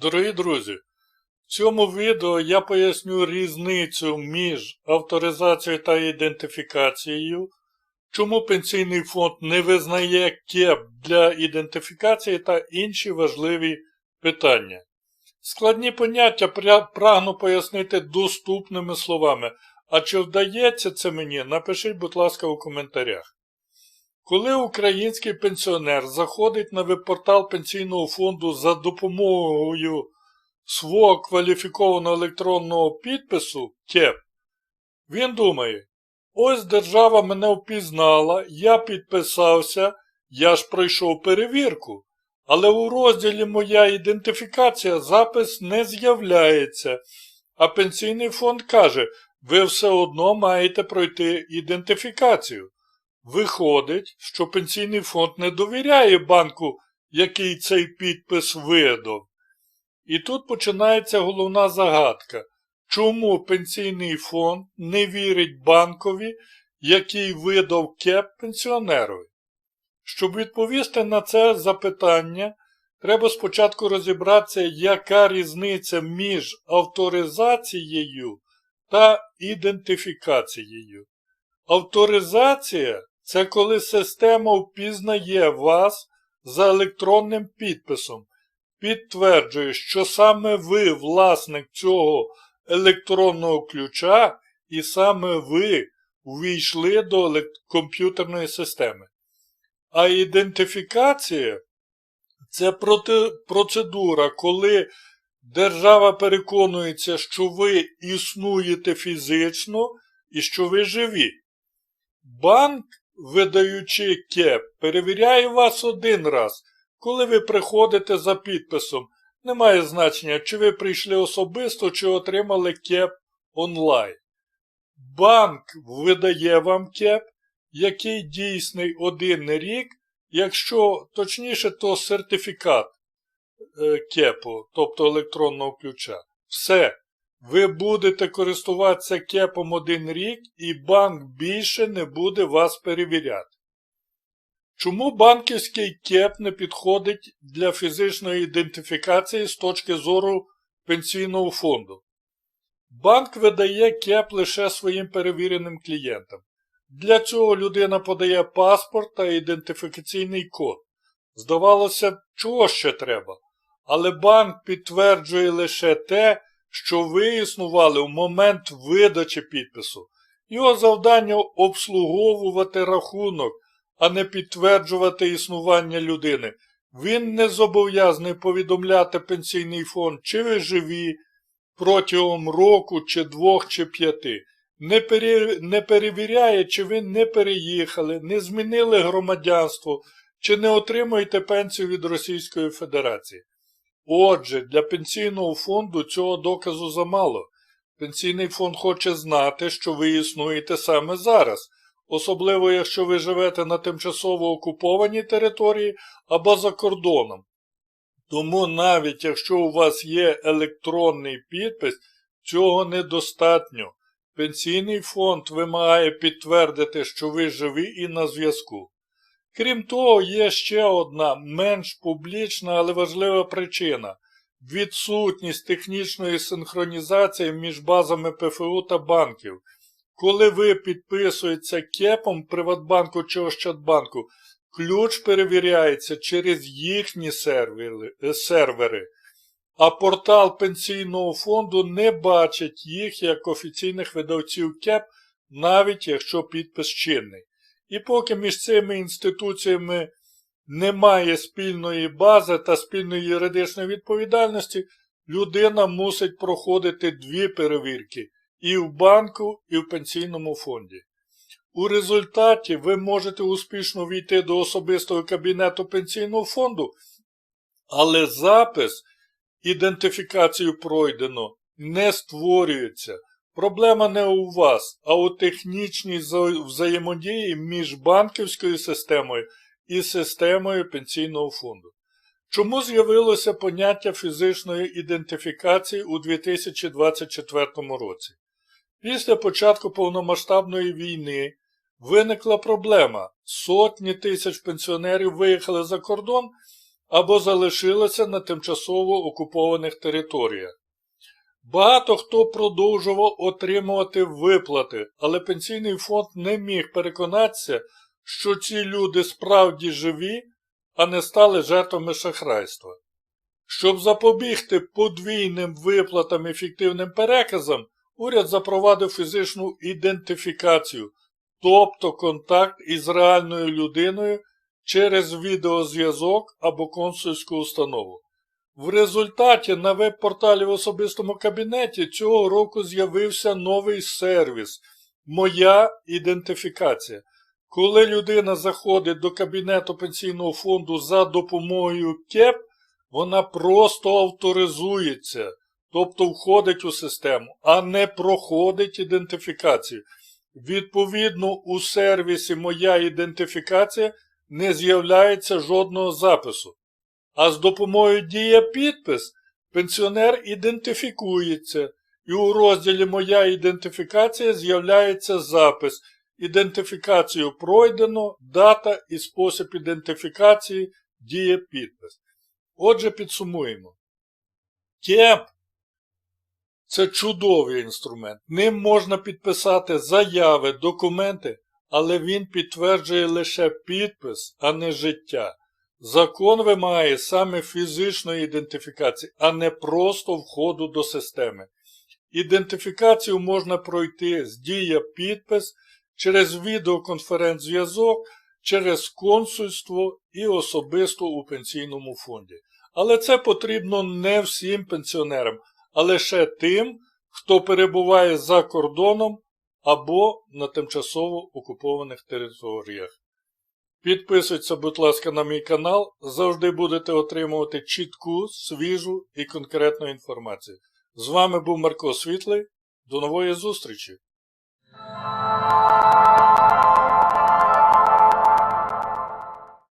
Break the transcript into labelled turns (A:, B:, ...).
A: Дорогі друзі, в цьому відео я поясню різницю між авторизацією та ідентифікацією, чому пенсійний фонд не визнає КЕП для ідентифікації та інші важливі питання. Складні поняття прагну пояснити доступними словами, а чи вдається це мені, напишіть, будь ласка, у коментарях. Коли український пенсіонер заходить на веб-портал пенсійного фонду за допомогою свого кваліфікованого електронного підпису КЕП, він думає, ось держава мене впізнала, я підписався, я ж пройшов перевірку. Але у розділі Моя ідентифікація запис не з'являється, а пенсійний фонд каже, ви все одно маєте пройти ідентифікацію. Виходить, що пенсійний фонд не довіряє банку, який цей підпис видав. І тут починається головна загадка. Чому пенсійний фонд не вірить банкові, який видав кеп пенсіонерові? Щоб відповісти на це запитання, треба спочатку розібратися, яка різниця між авторизацією та ідентифікацією. Авторизація це коли система впізнає вас за електронним підписом, підтверджує, що саме ви власник цього електронного ключа і саме ви увійшли до комп'ютерної системи. А ідентифікація це процедура, коли держава переконується, що ви існуєте фізично і що ви живі. Банк, видаючи КЕП, перевіряє вас один раз, коли ви приходите за підписом. Немає значення, чи ви прийшли особисто, чи отримали КЕП онлайн. Банк видає вам КЕП, який дійсний один рік, якщо точніше, то сертифікат е, КЕПу, тобто електронного ключа. Все. Ви будете користуватися кепом один рік, і банк більше не буде вас перевіряти. Чому банківський кеп не підходить для фізичної ідентифікації з точки зору пенсійного фонду? Банк видає кеп лише своїм перевіреним клієнтам. Для цього людина подає паспорт та ідентифікаційний код. Здавалося б, чого ще треба? Але банк підтверджує лише те, що ви існували в момент видачі підпису. Його завдання обслуговувати рахунок, а не підтверджувати існування людини. Він не зобов'язаний повідомляти пенсійний фонд, чи ви живі протягом року, чи двох, чи п'яти. Не, пере... не перевіряє, чи ви не переїхали, не змінили громадянство, чи не отримуєте пенсію від Російської Федерації. Отже, для пенсійного фонду цього доказу замало. Пенсійний фонд хоче знати, що ви існуєте саме зараз, особливо якщо ви живете на тимчасово окупованій території або за кордоном. Тому навіть якщо у вас є електронний підпис, цього недостатньо. Пенсійний фонд вимагає підтвердити, що ви живі і на зв'язку. Крім того, є ще одна менш публічна, але важлива причина відсутність технічної синхронізації між базами ПФУ та банків. Коли ви підписуєтеся кепом Приватбанку чи Ощадбанку, ключ перевіряється через їхні сервери, е, а портал пенсійного фонду не бачить їх як офіційних видавців КЕП, навіть якщо підпис чинний. І поки між цими інституціями немає спільної бази та спільної юридичної відповідальності, людина мусить проходити дві перевірки і в банку, і в пенсійному фонді. У результаті ви можете успішно війти до особистого кабінету пенсійного фонду, але запис ідентифікацію пройдено не створюється. Проблема не у вас, а у технічній взаємодії між банківською системою і системою пенсійного фонду. Чому з'явилося поняття фізичної ідентифікації у 2024 році? Після початку повномасштабної війни виникла проблема. Сотні тисяч пенсіонерів виїхали за кордон, або залишилися на тимчасово окупованих територіях. Багато хто продовжував отримувати виплати, але пенсійний фонд не міг переконатися, що ці люди справді живі, а не стали жертвами шахрайства. Щоб запобігти подвійним виплатам і фіктивним переказам, уряд запровадив фізичну ідентифікацію, тобто контакт із реальною людиною через відеозв'язок або консульську установу. В результаті на веб-порталі в особистому кабінеті цього року з'явився новий сервіс Моя ідентифікація. Коли людина заходить до кабінету пенсійного фонду за допомогою КЕП, вона просто авторизується, тобто входить у систему, а не проходить ідентифікацію. Відповідно, у сервісі Моя ідентифікація не з'являється жодного запису. А з допомогою Дія підпис пенсіонер ідентифікується, і у розділі Моя ідентифікація з'являється запис. Ідентифікацію пройдено, дата і спосіб ідентифікації діє підпис. Отже, підсумуємо. КЕП це чудовий інструмент. Ним можна підписати заяви, документи, але він підтверджує лише підпис, а не життя. Закон вимагає саме фізичної ідентифікації, а не просто входу до системи. Ідентифікацію можна пройти з дія підпис через відеоконференц-зв'язок, через консульство і особисто у пенсійному фонді. Але це потрібно не всім пенсіонерам, а лише тим, хто перебуває за кордоном або на тимчасово окупованих територіях. Підписуйтесь, будь ласка, на мій канал. Завжди будете отримувати чітку, свіжу і конкретну інформацію. З вами був Марко Світлий. До нової зустрічі!